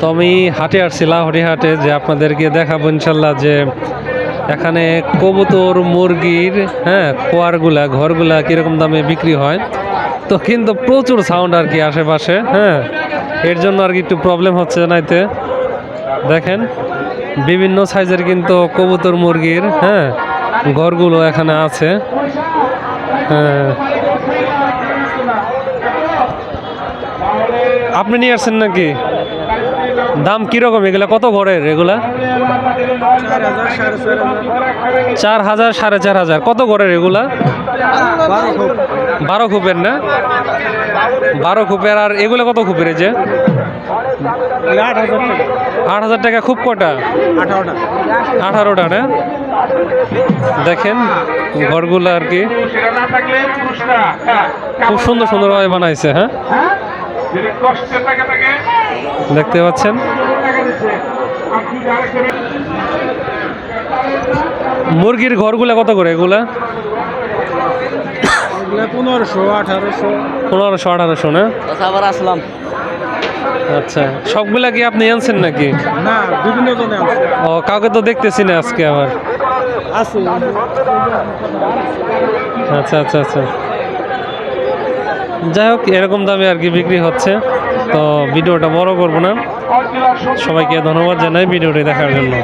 তো আমি হাটে আসছিলাম হরি হাটে, যে আপনাদেরকে দেখাবো ইনশাল্লাহ যে এখানে কবুতর, মুরগির হ্যাঁ কোয়ারগুলা ঘরগুলা কীরকম দামে বিক্রি হয়। তো কিন্তু প্রচুর সাউন্ড আর কি আশেপাশে হ্যাঁ। এর জন্য আর কি একটু প্রবলেম হচ্ছে নাইতে দেখেন, বিভিন্ন সাইজের কিন্তু কবুতর, মুরগির হ্যাঁ ঘরগুলো এখানে আছে। হ্যাঁ। আপনি নিয়ে আসছেন নাকি? দাম কীরকম? এগুলো কত ঘরের এগুলা চার হাজার সাড়ে চার হাজার। কত ঘরের এগুলা বারো খুপের না? বারো খুপের। আর এগুলো কত খুপের যে? আট হাজার টাকা খুব কটা? আঠারোটা না? দেখেন, ঘরগুলো আর কি। খুব সুন্দর সুন্দরভাবে বানাইছে হ্যাঁ? দেখতে পাচ্ছেন? মুরগির ঘরগুলা কত করে এগুলা? পনেরোশো আঠারোশো। পনেরোশো আঠারোশো না? আবার আসলাম। আচ্ছা সবগুলা কি আপনি আনছেন নাকি? না বিভিন্ন জনে ও কাউকে তো দেখতেছি না আজকে আবার। আছে। আচ্ছা আচ্ছা আচ্ছা। যাই হোক এরকম দামে আর কি বিক্রি হচ্ছে। তো ভিডিওটা বড় করব না। সবাইকে ধন্যবাদ জানাই ভিডিওটি দেখার জন্য।